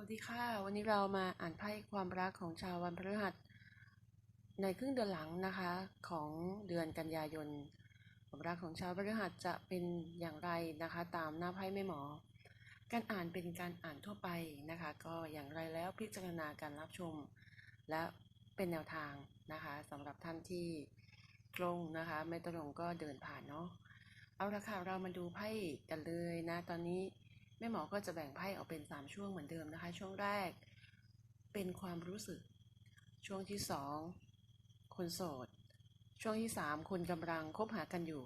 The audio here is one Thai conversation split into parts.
วัสดีค่ะ วันนี้เรามาอ่านไพ่ความรักของชาววันพฤหัส ในครึ่งเดือนหลังนะคะของเดือนกันยายนความรักของชาวพฤหัสจะเป็นอย่างไรนะคะ ตามหน้าไพ่แม่หมอ การอ่านเป็นการอ่านทั่วไปนะคะ ก็อย่างไรแล้วพิจารณาการรับชม และเป็นแนวทางนะคะสำหรับท่านที่ตรงนะคะ ไม่ตรงก็เดินผ่านเนาะเอาละค่ะเรามาดูไพ่กันเลยนะตอนนี้ แม่หมอก็จะแบ่งไพ่ออกเป็น 3 ช่วงเหมือนเดิมนะคะ ช่วงแรกเป็นความรู้สึก ช่วงที่ 2 คนโสด ช่วงที่ 3 คุณกำลังคบหากันอยู่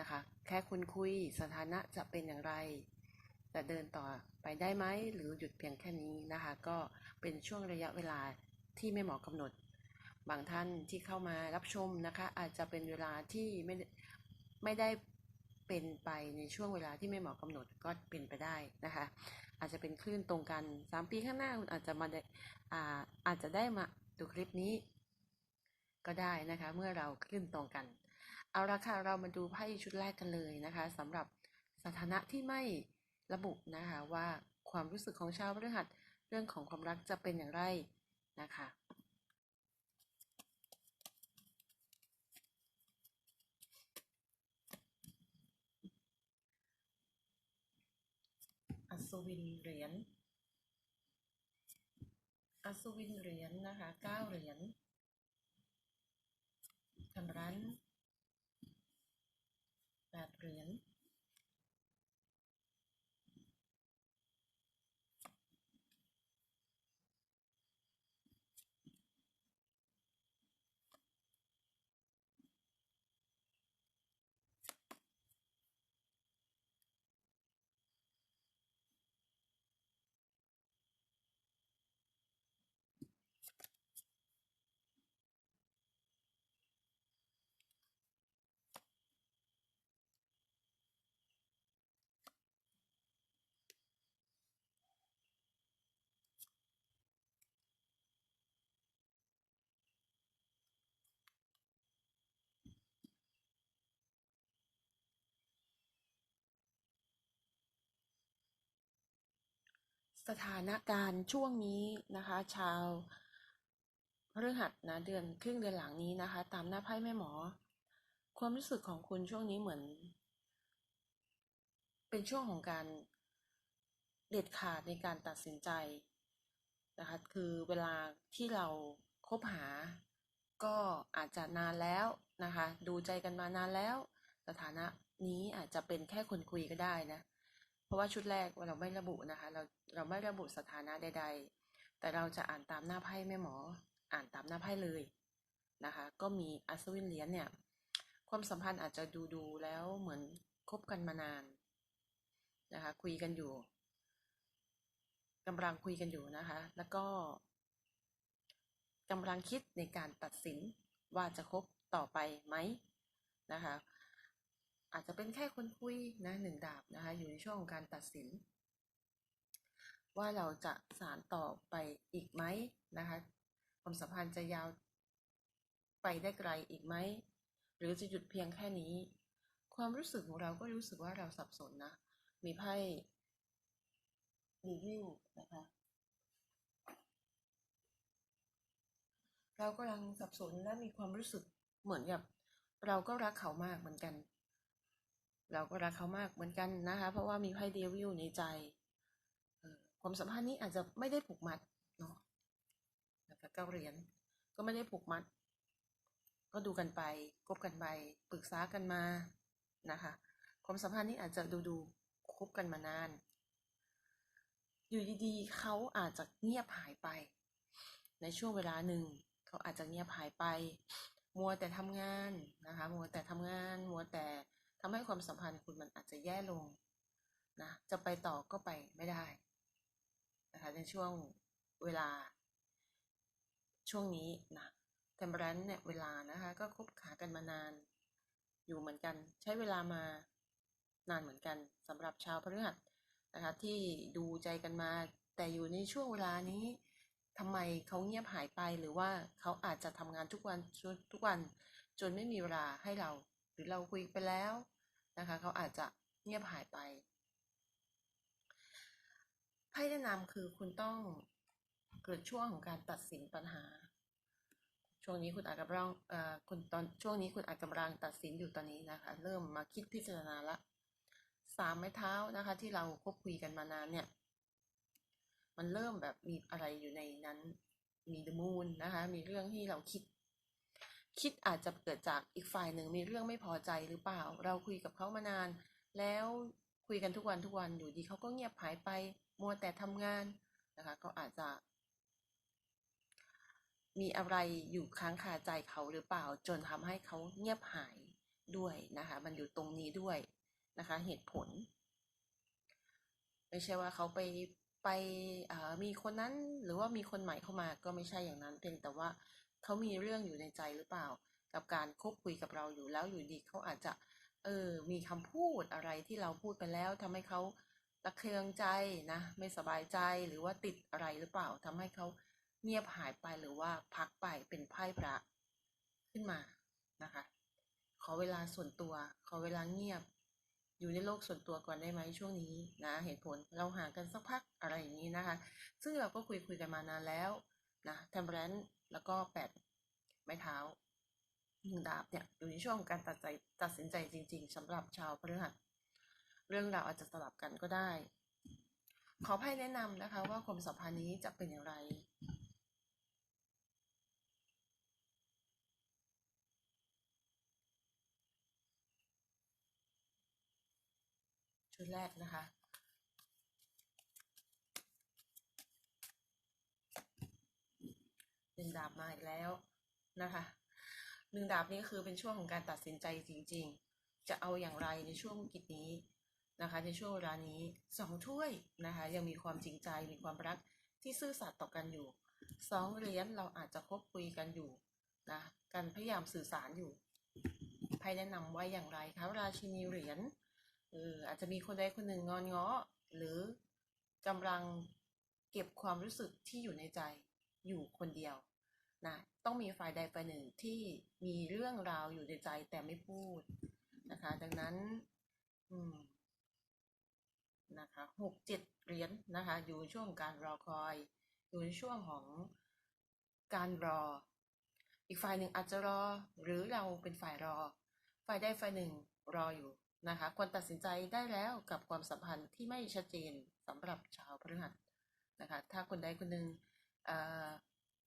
นะคะ แค่คุณคุยสถานะจะเป็นอย่างไร จะเดินต่อไปได้ไหมหรือหยุดเพียงแค่นี้นะคะ ก็เป็นช่วงระยะเวลาที่แม่หมอกำหนด บางท่านที่เข้ามารับชมนะคะ อาจจะเป็นเวลาที่ไม่ได้ไม่ได้ เป็นไปในช่วงเวลาที่ไม่เหมาะกำหนดก็เป็นไปได้นะคะ อาจจะเป็นคลื่นตรงกัน 3 ปีข้างหน้าคุณอาจจะมาได้อ่าอาจจะได้มาดูคลิปนี้ ก็ได้นะคะ เมื่อเราคลื่นตรงกัน เอาละค่ะเรามาดูไพ่ชุดแรกกันเลยนะคะสำหรับสถานะที่ไม่ระบุนะคะว่าความรู้สึกของชาวพฤหัสเรื่องของความรักจะเป็นอย่างไรนะคะ อั ศวินเหรียญ อัศวินเหรียญนะคะเก้าเหรียญทำร้านแปดเหรียญ สถานการณ์ช่วงนี้นะคะ ชาวพฤหัสนะเดือนครึ่งเดือนหลังนี้นะคะ ตามหน้าไพ่แม่หมอ ความรู้สึกของคุณช่วงนี้เหมือน เป็นช่วงของการเด็ดขาดในการตัดสินใจนะคะ คือเวลาที่เราคบหา ก็อาจจะนานแล้วนะคะ ดูใจกันมานานแล้ว สถานะนี้อาจจะเป็นแค่คนคุยก็ได้นะ เพราะว่าชุดแรกเราไม่ระบุนะคะ เราเราไม่ระบุสถานะใด ๆ แต่เราจะอ่านตามหน้าไพ่แม่หมอ อ่านตามหน้าไพ่เลยนะคะ ก็มีอัศวินเหรียญเนี่ย ความสัมพันธ์อาจจะดูดูแล้วเหมือนคบกันมานานนะคะ คุยกันอยู่กำลังคุยกันอยู่นะคะ แล้วก็กำลังคิดในการตัดสินว่าจะคบต่อไปไหมนะคะ อาจจะเป็นแค่คนคุยนะหนึ่งดาบนะคะ อยู่ในช่วงของการตัดสิน ว่าเราจะสานต่อไปอีกไหมนะคะ ความสัมพันธ์จะยาวไปได้ไกลอีกไหม หรือจะหยุดเพียงแค่นี้ ความรู้สึกของเราก็รู้สึกว่าเราสับสนนะ มีไพ่รีวิวนะคะเรากำลังสับสนและมีความรู้สึกเหมือนกับ เราก็รักเขามากเหมือนกัน เราก็รักเขามากเหมือนกันนะคะ เพราะว่ามีไพ่เดวิลในใจความสัมพันธ์นี้อาจจะไม่ได้ผูกมัดเนาะนะคะเก้าเหรียญก็ไม่ได้ผูกมัด ก็ดูกันไปคบกันไปปรึกษากันมานะคะ ความสัมพันธ์นี้อาจจะดูดูคบกันมานาน อยู่ดีๆเขาอาจจะเงียบหายไป ในช่วงเวลาหนึ่งเขาอาจจะเงียบหายไป มัวแต่ทำงานนะคะ มัวแต่ทำงาน มัวแต่ ทำให้ความสัมพันธ์คุณมันอาจจะแย่ลงนะจะไปต่อก็ไปไม่ได้นะคะในช่วงเวลา ช่วงนี้นะเทมเปอรันเนี่ยเวลานะคะก็คบขากันมานาน อยู่เหมือนกันใช้เวลามานานเหมือนกันสำหรับชาวพฤหัสนะคะที่ดูใจกันมา แต่อยู่ในช่วงเวลานี้ทำไมเขาเงียบหายไปหรือว่าเขาอาจจะทำงานทุกวันทุกวันจนไม่มีเวลาให้เรา รือเราคุยไปแล้วนะคะเขาอาจจะเงียบหายไปไพ่แนะนำคือคุณต้องเกิดช่วงของการตัดสินปัญหา ช่วงนี้คุณอาจกำลังเอ่อคุณตอนช่วงนี้คุณอาจกำลังตัดสินอยู่ตอนนี้นะคะ เริ่มมาคิดพิจารณาละสามไม้เท้านะคะ ที่เราคบคุยกันมานานเนี่ย มันเริ่มแบบมีอะไรอยู่ในนั้นมีดมูลนะคะ มีเรื่องที่เราคิด คิดอาจจะเกิดจากอีกฝ่ายหนึ่งมีเรื่องไม่พอใจหรือเปล่า เราคุยกับเขามานาน แล้วคุยกันทุกวันทุกวันอยู่ดีเขาก็เงียบหายไป มัวแต่ทำงานนะคะก็อาจจะ มีอะไรอยู่ค้างคาใจเขาหรือเปล่า จนทำให้เขาเงียบหายด้วยนะคะ มันอยู่ตรงนี้ด้วยนะคะ เหตุผล ไม่ใช่ว่าเขาไปไปอ่อมีคนนั้นหรือว่ามีคนใหม่เข้ามาก็ไม่ใช่อย่างนั้นเพียงแต่ว่า เขามีเรื่องอยู่ในใจหรือเปล่า กับการคบคุยกับเราอยู่แล้วอยู่ดีเขาอาจจะเออมีคำพูดอะไรที่เราพูดไปแล้วทำให้เขาตะเคืองใจนะไม่สบายใจหรือว่าติดอะไรหรือเปล่าทำให้เขาเงียบหายไปหรือว่าพักไปเป็นไพ่พระขึ้นมานะคะ ขอเวลาส่วนตัว ขอเวลาเงียบ อยู่ในโลกส่วนตัวก่อนได้ไหมช่วงนี้นะเหตุผลเราห่างกันสักพักอะไรอย่างนี้นะคะ ซึ่งเราก็คุยคุยกันมานานแล้วนะทมเ r รน แล้วก็แปดไม้เท้าหนึ่งดาบเนี่ยอยู่ในช่วงของการตัดใจตัดสินใจจริง ๆสำหรับชาวพฤหัสเรื่องราวอาจจะสลับกันก็ได้ ขอให้แนะนำนะคะว่าความสัมพันธ์นี้จะเป็นอย่างไรชุดแรกนะคะ นึ่งดาบมาอีกแล้วนะคะหนึ่งดาบนี้คือเป็นช่วงของการตัดสินใจจริง ๆ จะเอาอย่างไรในช่วงกิจนี้นะคะ ในช่วงเวลานี้สองถ้วยนะคะ ยังมีความจริงใจมีความรักที่ซื่อสัตย์ต่อกันอยู่สองเหรียญเราอาจจะคบคุยกันอยู่นะกันพยายามสื่อสารอยู่ไพ่แนะนำไว้อย่างไรคะราชินีเหรียญเอออาจจะมีคนใดคนหนึ่งงอนง้อหรือกำลังเก็บความรู้สึกที่อยู่ในใจอยู่คนเดียว นะต้องมีฝ่ายใดฝ่ายหนึ่งที่มีเรื่องราวอยู่ในใจแต่ไม่พูดนะคะ ดังนั้น อืมนะคะหกเจ็ดเหรียญนะคะ อยู่ช่วงการรอคอย อยู่ในช่วงของการรอ อีกฝ่ายหนึ่งอาจจะรอ หรือเราเป็นฝ่ายรอ ฝ่ายใดฝ่ายหนึ่งรออยู่นะคะควรตัดสินใจได้แล้วกับความสัมพันธ์ที่ไม่ชัดเจนสำหรับชาวพฤหัสนะคะ ถ้าคนใดคนหนึ่ง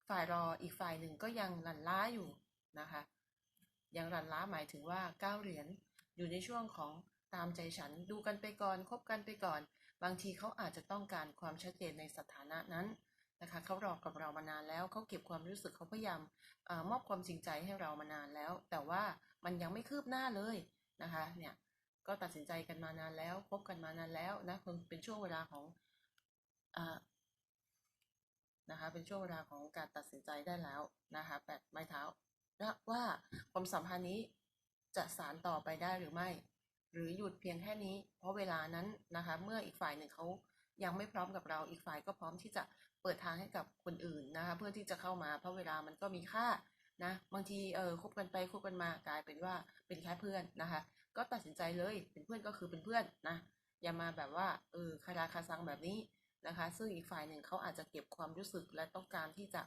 ฝ่ายรออีกฝ่ายหนึ่งก็ยังหลั่นล้าอยู่นะคะ ยังหลั่นล้าหมายถึงว่าก้าเหรียญอยู่ในช่วงของตามใจฉันดูกันไปก่อนคบกันไปก่อน บางทีเขาอาจจะต้องการความชัดเจนในสถานะนั้นนะคะเขารอกับเรามานานแล้วเขาเก็บความรู้สึกเขาพยายามอมอบความจริงใจให้เรามานานแล้ว แต่ว่ามันยังไม่คืบหน้าเลยนะคะเนี่ยก็ตัดสินใจกันมานานแล้วคบกันมานานแล้วนะคเป็นช่วงเวลาของอ นะคะเป็นช่วงเวลาของการตัดสินใจได้แล้วนะคะแปดไม้เท้านะว่าความสัมพันธ์นี้จะสารต่อไปได้หรือไม่ หรือหยุดเพียงแค่นี้ เพราะเวลานั้นนะคะเมื่ออีกฝ่ายหนึ่งเขายังไม่พร้อมกับเราอีกฝ่ายก็พร้อมที่จะเปิดทางให้กับคนอื่นนะคะเพื่อที่จะเข้ามาเพราะเวลามันก็มีค่านะบางทีเออคบกันไปคบกันมากลายเป็นว่าเป็นแค่เพื่อนนะคะ ก็ตัดสินใจเลยเป็นเพื่อนก็คือเป็นเพื่อนนะอย่ามาแบบว่าเออคาราคาซังแบบนี้ นะคะ ซึ่งอีกฝ่ายหนึ่งเขาอาจจะเก็บความรู้สึกและต้องการที่จะ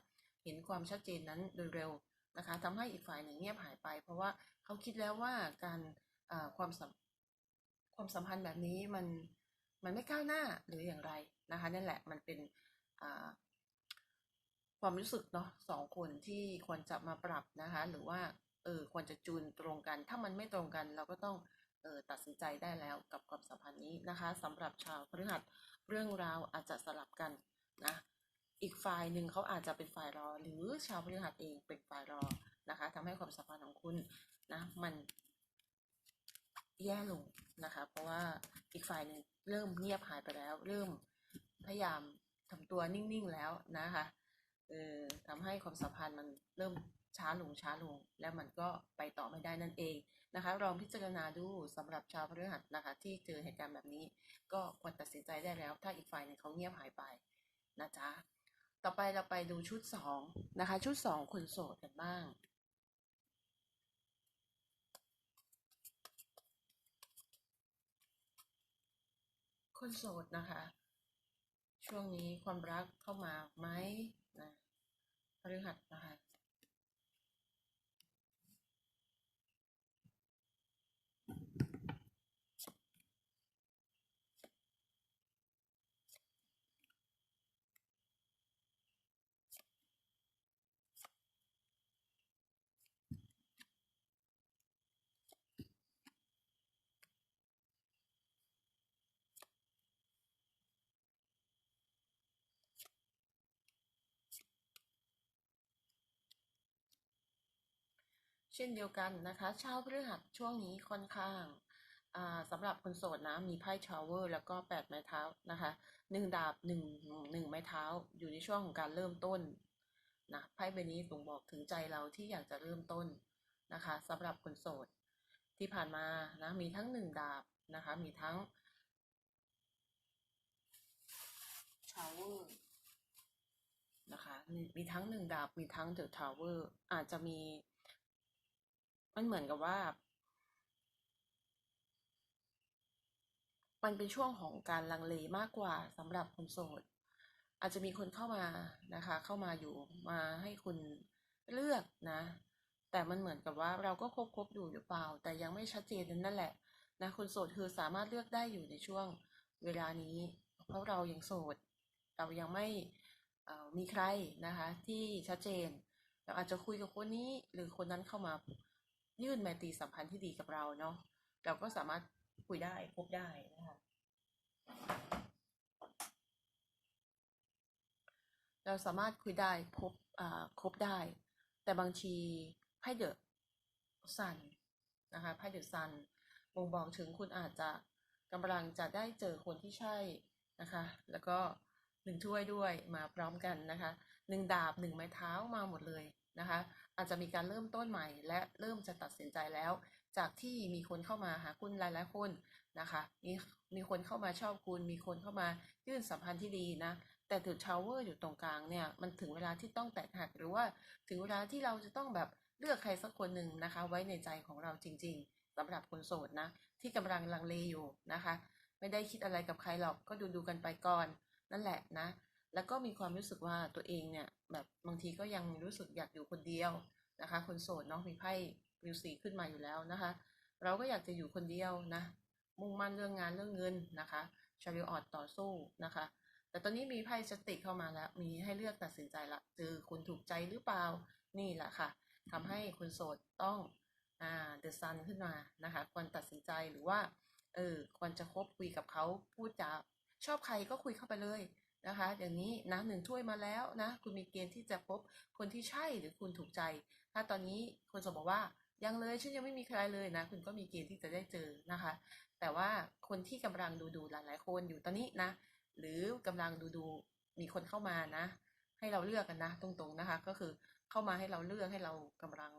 เห็นความชัดเจนนั้นโดยเร็วนะคะทำให้อีกฝ่ายหนึ่งเงียบหายไป เพราะว่าเขาคิดแล้วว่าการความสัมความสัมพันธ์แบบนี้มันมันไม่ก้าวหน้าหรืออย่างไรนะคะนั่นแหละมันเป็นความรู้สึกเนาะสองคนที่ควรจะมาปรับนะคะหรือว่าเออควรจะจูนตรงกัน ถ้ามันไม่ตรงกันเราก็ต้องเออตัดสินใจได้แล้วกับความสัมพันธ์นี้นะคะสำหรับชาวพฤหัส เรื่องราวอาจจะสลับกันนะอีกฝ่ายหนึ่งเขาอาจจะเป็นฝ่ายรอ หรือชาวพฤหัสเองเป็นฝ่ายรอนะคะทำให้ความสัมพันธ์ของคุณนะมันแย่ลงนะคะ เพราะว่าอีกฝ่ายหนึ่งเริ่มเงียบหายไปแล้ว เริ่มพยายามทำตัวนิ่งๆแล้วนะคะเออทำให้ความสัมพันธ์มันเริ่มช้าลงช้าลง แล้วมันก็ไปต่อไม่ได้นั่นเอง นะคะลองพิจารณาดูสำหรับชาวพฤหัสนะคะ ที่เจอเหตุการณ์แบบนี้ ก็ควรตัดสินใจได้แล้ว ถ้าอีกฝ่ายหนึ่งเขาเงียบหายไปนะจ๊ะต่อไปเราไปดูชุดสองนะคะ ชุดสองคนโสดกันบ้างคนโสดนะคะ ช่วงนี้ความรักเข้ามาไหมนะพฤหัสนะคะ เช่นเดียวกันนะคะชาวพฤหัสช่วงนี้ค่อนข้างสำหรับคนโสดนะมีไพ่ชาวเวอร์ แล้วก็แปดไม้เท้านะคะหนึ่งดาบหนึ่งหนึ่งไม้เท้าอยู่ในช่วงของการเริ่มต้นนะไพ่ใบนี้บ่งบอกถึงใจเราที่อยากจะเริ่มต้นนะคะสำหรับคนโสดที่ผ่านมานะมีทั้งหนึ่งดาบนะคะมีทั้งชาวเวอร์นะคะมีมีทั้งหนึ่งดาบมีทั้งเดอะทาวเวอร์อาจจะมี มันเหมือนกับว่า มันเป็นช่วงของการลังเลมากกว่าสำหรับคนโสด อาจจะมีคนเข้ามานะคะ เข้ามาอยู่มาให้คุณเลือกนะ แต่มันเหมือนกับว่าเราก็คบคบอยู่หรือเปล่า แต่ยังไม่ชัดเจนนั่นแหละนะคนโสดคือสามารถเลือกได้อยู่ในช่วงเวลานี้ เพราะเรายังโสด เรายังไม่มีใครนะคะที่ชัดเจน เราอาจจะคุยกับคนนี้หรือคนนั้นเข้ามา ยื่นไมตรีสัมพันธ์ที่ดีกับเราเนาะเราก็สามารถคุยได้พบได้นะคะเราสามารถคุยได้พบอ่าคบได้ แต่บางทีไพ่เดอะซันนะคะไพ่เดอะซันบ่งบอกถึงคุณอาจจะกำลังจะได้เจอคนที่ใช่นะคะ แล้วก็หนึ่งถ้วยด้วยมาพร้อมกันนะคะหนึ่งดาบหนึ่งไม้เท้ามาหมดเลย นะคะ อาจจะมีการเริ่มต้นใหม่และเริ่มจะตัดสินใจแล้ว จากที่มีคนเข้ามาหาคุณหลายๆคนนะคะ มีมีคนเข้ามาชอบคุณ มีคนเข้ามายื่นสัมพันธ์ที่ดีนะ แต่ถึงทาวเวอร์อยู่ตรงกลางเนี่ย มันถึงเวลาที่ต้องแตกหักหรือว่าถึงเวลาที่เราจะต้องแบบเลือกใครสักคนหนึ่งนะคะ ไว้ในใจของเราจริง ๆสำหรับคนโสดนะ ที่กำลังลังเลอยู่นะคะ ไม่ได้คิดอะไรกับใครหรอกก็ดูดูกันไปก่อน นั่นแหละนะ แล้วก็มีความรู้สึกว่าตัวเองเนี่ยแบบบางทีก็ยังรู้สึกอยากอยู่คนเดียวนะคะคนโสดเนาะมีไพ่วิวสีขึ้นมาอยู่แล้วนะคะ เราก็อยากจะอยู่คนเดียวนะมุ่งมั่นเรื่องงานเรื่องเงินนะคะชาริออตต่อสู้นะคะ แต่ตอนนี้มีไพ่สติเข้ามาแล้วมีให้เลือกตัดสินใจละเจอคุณถูกใจหรือเปล่านี่แหละค่ะทำให้คนโสดต้องอ่าเดอะซันขึ้นมานะคะ ควรตัดสินใจหรือว่าเออควรจะคบคุยกับเขาพูดจาชอบใครก็คุยเข้าไปเลย นะคะ อย่างนี้นะหนึ่งถ้วยมาแล้วนะคุณมีเกณฑ์ที่จะพบคนที่ใช่หรือคุณถูกใจ ถ้าตอนนี้คนสดบอกว่ายังเลยฉันยังไม่มีใครเลยนะ คุณก็มีเกณฑ์ที่จะได้เจอนะคะ แต่ว่าคนที่กำลังดูดูหลายๆคนอยู่ตอนนี้นะ หรือกำลังดูดูมีคนเข้ามานะ ให้เราเลือกกันนะ ตรงๆนะคะ ก็คือเข้ามาให้เราเลือกให้เรากำลัง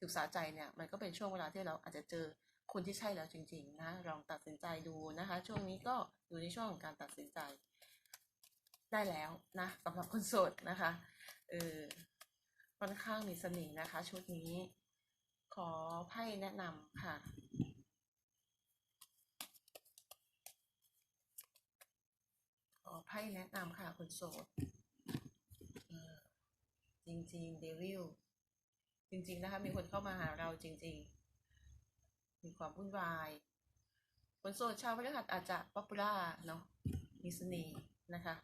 ศึกษาใจเนี่ยมันก็เป็นช่วงเวลาที่เราอาจจะเจอคนที่ใช่แล้วจริง ๆ นะลองตัดสินใจดูนะคะ ช่วงนี้ก็อยู่ในช่วงของการตัดสินใจ ได้แล้วนะสำหรับคนโสดนะคะเออค่อนข้างมีเสน่ห์นะคะ ชุดนี้ ขอไพ่แนะนำค่ะขอไพ่แนะนำค่ะคนโสดออจริงๆเดวิลจริง ๆ นะคะ มีคนเข้ามาหาเราจริง ๆ มีความวุ่นวายคนโสดชาวพฤหัสอาจจะป๊อปปูล่าเนาะมีเสน่ห์นะคะ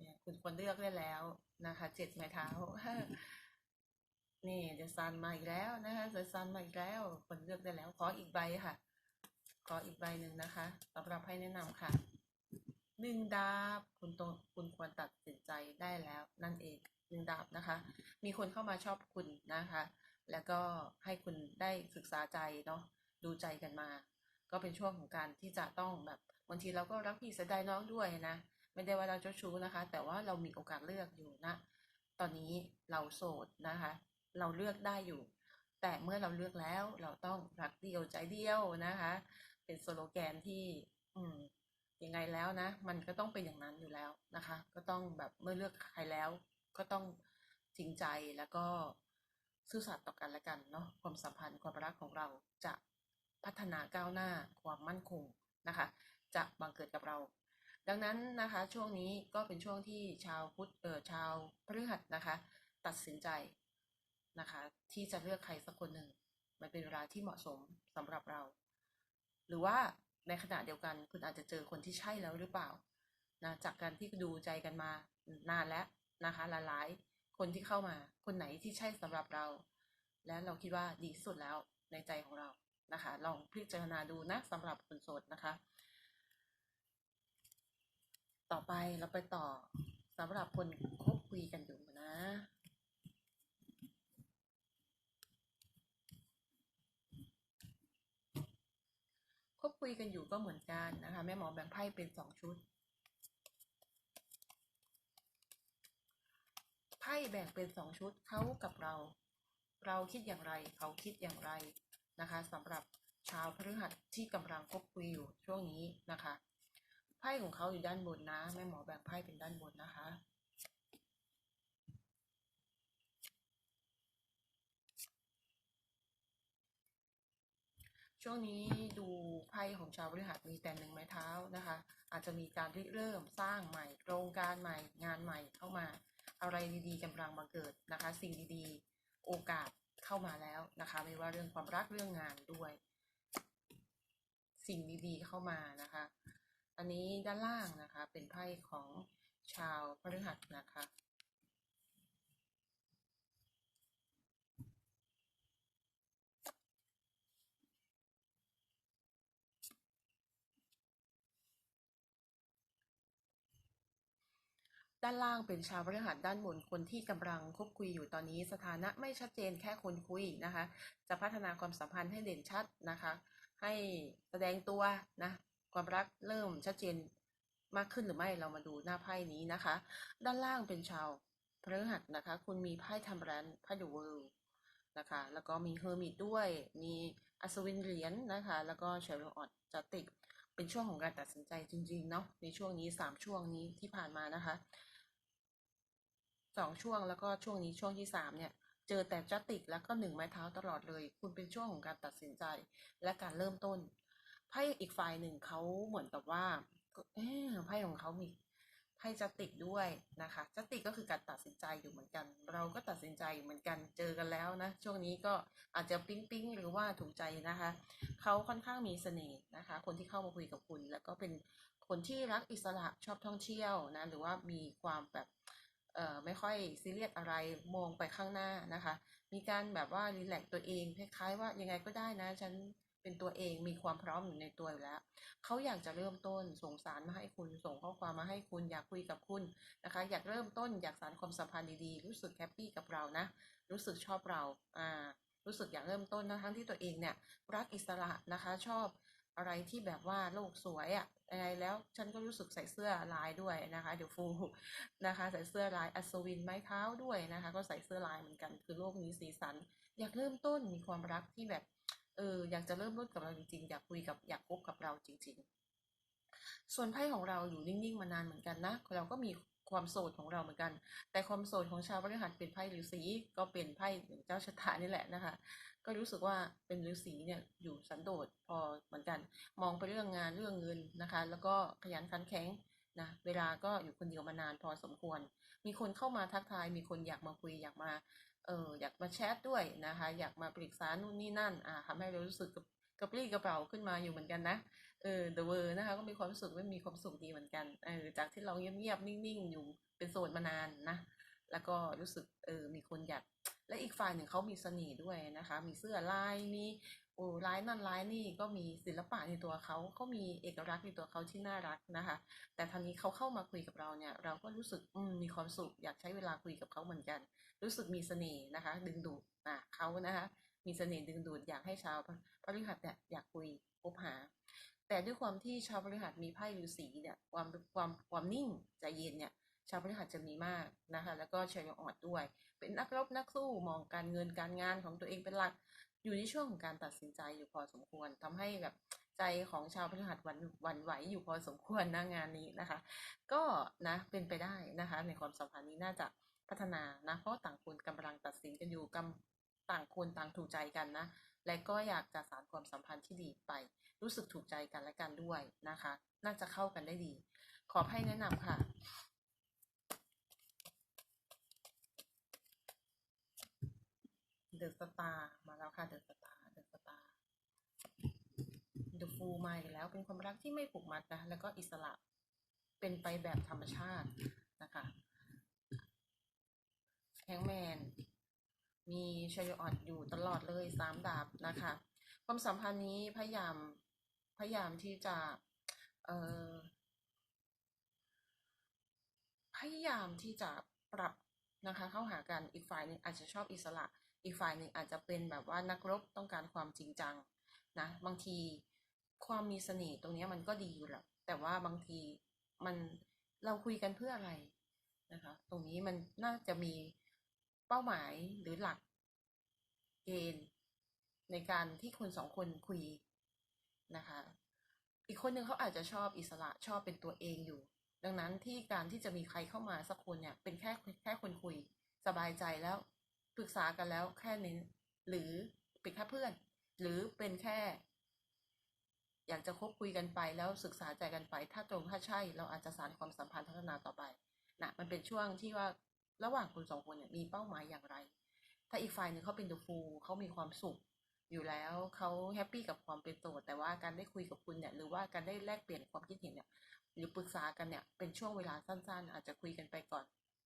เนี่ยคุณควรเลือกได้แล้วนะคะเจ็ดไม้เท้านี่เดซันมาอีกแล้วนะคะเดซันมาอีกแล้วคนเลือกได้แล้ว ขออีกใบค่ะ ขออีกใบหนึ่งนะคะสำหรับให้แนะนำค่ะหนึ่งดาบคุณตรงคุณควรตัดสินใจได้แล้วนั่นเองหนึ่งดาบนะคะ มีคนเข้ามาชอบคุณนะคะ แล้วก็ให้คุณได้ศึกษาใจเนาะดูใจกันมา ก็เป็นช่วงของการที่จะต้องแบบบางทีเราก็รักพี่เสียดายน้องด้วยนะ ไม่ได้ว่าเราเจ้าชู้นะคะ แต่ว่าเรามีโอกาสเลือกอยู่นะ ตอนนี้เราโสดนะคะ เราเลือกได้อยู่ แต่เมื่อเราเลือกแล้วเราต้องรักเดียวใจเดียวนะคะ เป็นสโลแกนที่อืมยังไงแล้วนะ มันก็ต้องเป็นอย่างนั้นอยู่แล้วนะคะ ก็ต้องแบบเมื่อเลือกใครแล้ว ก็ต้องจริงใจแล้วก็ซื่อสัตย์ต่อกันและกันเนาะความสัมพันธ์ความรักของเราจะพัฒนาก้าวหน้าความมั่นคงนะคะ จะบังเกิดกับเรา ดังนั้นนะคะช่วงนี้ก็เป็นช่วงที่ชาวพุทธเออชาวพฤหัสนะคะ ตัดสินใจนะคะ ที่จะเลือกใครสักคนหนึ่ง มันเป็นเวลาที่เหมาะสมสำหรับเรา หรือว่าในขณะเดียวกันคุณอาจจะเจอคนที่ใช่แล้วหรือเปล่านะจากการที่ดูใจกันมานานแล้วนะคะหลายๆคนที่เข้ามาคนไหนที่ใช่สำหรับเรา และเราคิดว่าดีสุดแล้วในใจของเรานะคะ ลองพิจารณาดูนะสำหรับคนโสดนะคะ ต่อไปเราไปต่อสำหรับคนคบคุยกันอยู่นะคบคุยกันอยู่ก็เหมือนกันนะคะแม่หมอแบ่งไพ่เป็นสองชุดไพ่แบ่งเป็นสองชุดเขากับเรา เราคิดอย่างไรเขาคิดอย่างไรนะคะสำหรับชาวพฤหัสที่กำลังคบคุยอยู่ช่วงนี้นะคะ ไพ่ของเขาอยู่ด้านบนนะ แม่หมอแบ่งไพ่เป็นด้านบนนะคะ ช่วงนี้ดูไพ่ของชาวพฤหัสมีแต่หนึ่งไม้เท้านะคะ อาจจะมีการริเริ่มสร้างใหม่โครงการใหม่งานใหม่เข้ามา อะไรดีๆกำลังมาเกิดนะคะ สิ่งดีๆ โอกาสเข้ามาแล้วนะคะ ไม่ว่าเรื่องความรักเรื่องงานด้วย สิ่งดีๆเข้ามานะคะ อันนี้ด้านล่างนะคะ เป็นไพ่ของชาวพฤหัสนะคะ ด้านล่างเป็นชาวพฤหัสด้านบนคนที่กำลังคบคุยอยู่ตอนนี้สถานะไม่ชัดเจนแค่คนคุยนะคะ จะพัฒนาความสัมพันธ์ให้เด่นชัดนะคะ ให้แสดงตัวนะ ความรักเริ่มชัดเจนมากขึ้นหรือไม่เรามาดูหน้าไพ่นี้นะคะ ด้านล่างเป็นชาวพฤหัสนะคะ คุณมีไพ่ทัมรันไพ่เดอะเวิลด์นะคะ แล้วก็มีเฮอร์มิตด้วย มีอัศวินเหรียญนะคะ แล้วก็เชลออดจัติก เป็นช่วงของการตัดสินใจจริงๆเนาะ ในช่วงนี้สามช่วงนี้ที่ผ่านมานะคะสองช่วงแล้วก็ช่วงนี้ช่วงที่สามเนี่ย เจอแต่จัติกแล้วก็หนึ่งไม้เท้าตลอดเลย คุณเป็นช่วงของการตัดสินใจ และการเริ่มต้น ไพ่อีกฝ่ายหนึ่งเขาเหมือนกับว่าไพ่ของเขามีไพ่จัติกด้วยนะคะจัติกก็คือการตัดสินใจอยู่เหมือนกัน เราก็ตัดสินใจอยู่เหมือนกันเจอกันแล้วนะช่วงนี้ก็อาจจะปิ๊งปิ๊งหรือว่าถูกใจนะคะเขาค่อนข้างมีเสน่ห์นะคะ คนที่เข้ามาคุยกับคุณ แล้วก็เป็นคนที่รักอิสระชอบท่องเที่ยวนะหรือว่ามีความแบบเอ่อไม่ค่อยซีเรียสอะไรมองไปข้างหน้านะคะ มีการแบบว่ารีแลกตัวเองคล้ายๆว่ายังไงก็ได้นะฉัน เป็นตัวเองมีความพร้อมอยู่ในตัวอยู่แล้ว เขาอยากจะเริ่มต้นส่งสารมาให้คุณ ส่งข้อความมาให้คุณ อยากคุยกับคุณนะคะ อยากเริ่มต้นอยากสานความสัมพันธ์ดีๆ รู้สึกแฮปปี้กับเรานะ รู้สึกชอบเรา อ่า รู้สึกอยากเริ่มต้นนะทั้งที่ตัวเองเนี่ย รักอิสระนะคะ ชอบอะไรที่แบบว่าโลกสวยอะยังไงแล้วฉันก็รู้สึกใส่เสื้อลายด้วยนะคะ เดี๋ยวฟูนะคะ ใส่เสื้อลายอัศวินไม้เท้าด้วยนะคะ ก็ใส่เสื้อลายเหมือนกัน คือโลกนี้สีสัน อยากเริ่มต้นมีความรักที่แบบ อออยากจะเริ่มต้นกับเราจริงๆอยากคุยกับอยากคบกับเราจริง ๆ ส่วนไพ่ของเราอยู่นิ่งๆมานานเหมือนกันนะ เราก็มีความโสดของเราเหมือนกัน แต่ความโสดของชาวพฤหัสเป็นไพ่ฤาษีก็เป็นไพ่เจ้าชะตานี่แหละนะคะ ก็รู้สึกว่าเป็นฤาษีเนี่ยอยู่สันโดษพอเหมือนกัน มองไปเรื่องงานเรื่องเงินนะคะ แล้วก็ขยันขันแข็งนะเวลาก็อยู่คนเดียวมานานพอสมควร มีคนเข้ามาทักทาย มีคนอยากมาคุยอยากมา อออยากมาแชทด้วยนะคะ อยากมาปรึกษานู่นนี่นั่นอ่าทำให้เรารู้สึกกับกระปรี้กระเป๋าขึ้นมาอยู่เหมือนกันนะเออเดอะเวอร์นะคะก็มีความรู้สึกว่ามีความสุขดีเหมือนกันเออจากที่เราเงียบๆนิ่งๆ อยู่เป็นโสดมานานนะแล้วก็รู้สึกเออมีคนอยากและอีกฝ่ายหนึ่งเขามีเสน่ห์ด้วยนะคะ มีเสื้อลายมี โอ้ลายนั่นลายนี่ก็มีศิลปะในตัวเขาเขามีเอกลักษณ์ในตัวเขาที่น่ารักนะคะ แต่ทางนี้เขาเข้ามาคุยกับเราเนี่ยเราก็รู้สึกอืมมีความสุขอยากใช้เวลาคุยกับเขาเหมือนกัน รู้สึกมีเสน่ห์นะคะ ดึงดูดอะเขานะคะมีเสน่ห์ดึงดูดอยากให้ชาวพฤหัสเนี่ยอยากคุยพบหา แต่ด้วยความที่ชาวพฤหัสมีไพ่ฤาษีเนี่ยความความความนิ่งใจเย็นเนี่ยชาวพฤหัสจะมีมากนะคะแล้วก็ชาวออดด้วย เป็นนักรบนักสู้มองการเงินการงานของตัวเองเป็นหลัก อยู่ในช่วงของการตัดสินใจอยู่พอสมควรทำให้แบบใจของชาวพฤหัสวันวันไหวอยู่พอสมควรนะงานนี้นะคะ ก็นะเป็นไปได้นะคะ ในความสัมพันธ์นี้น่าจะพัฒนานะเพราะต่างคนกำลังตัดสินกันอยู่กำต่างคนต่างถูกใจกันนะ และก็อยากจะสานความสัมพันธ์ที่ดีไป รู้สึกถูกใจกันและกันด้วยนะคะ น่าจะเข้ากันได้ดี ขอไพ่แนะนำค่ะ เดอะสตาร์มาแล้วค่ะเดอะสตาร์เดอะสตาร์เดอะฟูมาอีกแล้ว เป็นความรักที่ไม่ผูกมัดนะแล้วก็อิสระเป็นไปแบบธรรมชาตินะคะแฮงแมนมีชยออดอยู่ตลอดเลยสามดาบนะคะ ความสัมพันธ์นี้พยายามพยายามที่จะเอ่อพยายามที่จะปรับนะคะเข้าหากันอีกฝ่ายหนึ่งอาจจะชอบอิสระ อีกฝ่ายหนึ่งอาจจะเป็นแบบว่านักรบต้องการความจริงจังนะบางทีความมีเสน่ห์ตรงนี้มันก็ดีอยู่แหละแต่ว่าบางทีมันเราคุยกันเพื่ออะไรนะคะ ตรงนี้มันน่าจะมีเป้าหมายหรือหลักเกณฑ์ในการที่คนสองคนคุยนะคะ อีกคนหนึ่งเขาอาจจะชอบอิสระชอบเป็นตัวเองอยู่ ดังนั้นที่การที่จะมีใครเข้ามาสักคนเนี่ยเป็นแค่แค่คนคุยสบายใจแล้ว ปรึกษากันแล้วแค่นี้ หรือเป็นแค่เพื่อน หรือเป็นแค่ อยากจะคบคุยกันไปแล้วศึกษาใจกันไป ถ้าตรงถ้าใช่ เราอาจจะสานความสัมพันธ์พัฒนาต่อไปนะมันเป็นช่วงที่ว่าระหว่างคุณสองคนเนี่ยมีเป้าหมายอย่างไร ถ้าอีกฝ่ายหนึ่งเขาเป็นเดอะฟูเขามีความสุขอยู่แล้วเขาแฮปปี้กับความเป็นโสดแต่ว่าการได้คุยกับคุณเนี่ยหรือว่าการได้แลกเปลี่ยนความคิดเห็นเนี่ยหรือปรึกษากันเนี่ยเป็นช่วงเวลาสั้นๆ อาจจะคุยกันไปก่อน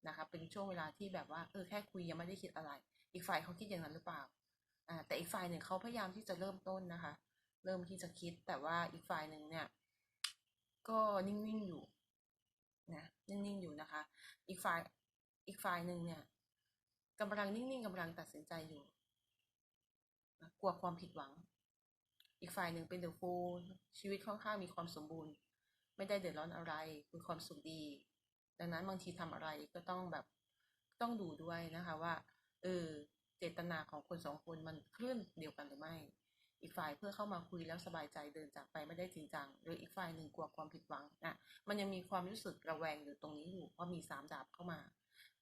นะคะเป็นช่วงเวลาที่แบบว่าเออแค่คุยยังไม่ได้คิดอะไร อีกฝ่ายเขาคิดอย่างนั้นหรือเปล่าอ่าแต่อีกฝ่ายหนึ่งเขาพยายามที่จะเริ่มต้นนะคะ เริ่มที่จะคิดแต่ว่าอีกฝ่ายหนึ่งเนี่ย ก็นิ่งๆอยู่นะนิ่งๆอยู่นะคะ อีกฝ่ายอีกฝ่ายหนึ่งเนี่ยกำลังนิ่งๆกำลังตัดสินใจอยู่นะกลัวความผิดหวัง อีกฝ่ายหนึ่งเป็นเดอะฟูลชีวิตค่อนข้างมีความสมบูรณ์ ไม่ได้เดือดร้อนอะไรมีความสุขดี ดังนั้นบางทีทำอะไรก็ต้องแบบต้องดูด้วยนะคะว่าเออเจตนาของคนสองคนมันคลื่นเดียวกันหรือไม่ อีกฝ่ายเพื่อเข้ามาคุยแล้วสบายใจเดินจากไปไม่ได้จริงจังหรืออีกฝ่ายหนึ่งกลัวความผิดหวังนะมันยังมีความรู้สึกระแวงอยู่ตรงนี้อยู่เพราะมีสามดาบเข้ามา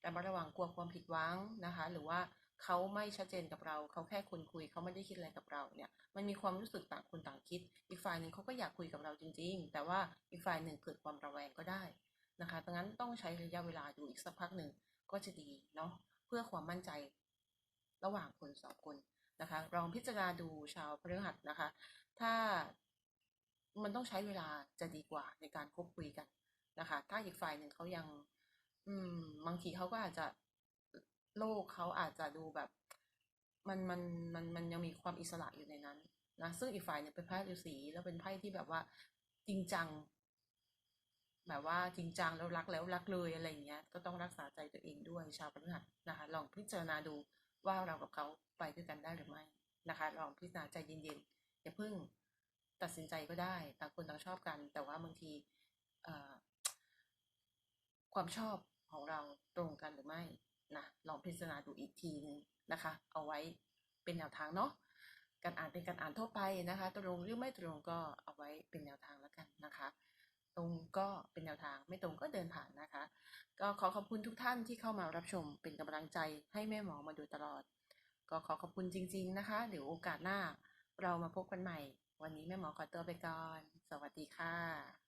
แต่มาระวังกลัวความผิดหวังนะคะ หรือว่าเขาไม่ชัดเจนกับเรา เขาแค่คนคุย เขาไม่ได้คิดอะไรกับเราเนี่ย มันมีความรู้สึกต่างคนต่างคิด อีกฝ่ายหนึ่งเขาก็อยากคุยกับเราจริง ๆ แต่ว่าอีกฝ่ายหนึ่งเกิดความระแวงก็ได้ นะคะดังนั้นต้องใช้ระยะเวลาอยู่อีกสักพักหนึ่งก็จะดีเนาะเพื่อความมั่นใจระหว่างคนสองคนนะคะลองพิจารณาดูชาวพฤหัสนะคะ ถ้ามันต้องใช้เวลาจะดีกว่าในการคบคุยกันนะคะ ถ้าอีกฝ่ายหนึ่งเขายัง อืม บางทีเขาก็อาจจะโลกเขาอาจจะดูแบบ มันมันมันมันยังมีความอิสระอยู่ในนั้นนะซึ่งอีกฝ่ายเนี่ยเป็นไพ่ฤาษีแล้วเป็นไพ่ที่แบบว่าจริงจัง แบบว่าจริงจังแล้วรักแล้วรักเลยอะไรอย่างเงี้ย ก็ต้องรักษาใจตัวเองด้วยชาวพฤหัสนะคะ ลองพิจารณาดูว่าเรากับเขาไปด้วยกันได้หรือไม่นะคะ ลองพิจารณาใจเย็นๆอย่าเพิ่งตัดสินใจก็ได้ต่างคนต่างชอบกัน แต่ว่าบางทีความชอบของเราตรงกันหรือไม่นะลองพิจารณาดูอีกทีนึงนะคะ เอาไว้เป็นแนวทางเนาะการอ่านเป็นการอ่านทั่วไปนะคะตรงหรือไม่ตรงก็เอาไว้เป็นแนวทางแล้วกันนะคะ ตรงก็เป็นแนวทางไม่ตรงก็เดินผ่านนะคะ ก็ขอขอบคุณทุกท่านที่เข้ามารับชมเป็นกำลังใจให้แม่หมอมาโดยตลอด ก็ขอขอบคุณจริง ๆ นะคะเดี๋ยวโอกาสหน้าเรามาพบกันใหม่ วันนี้แม่หมอขอตัวไปก่อน สวัสดีค่ะ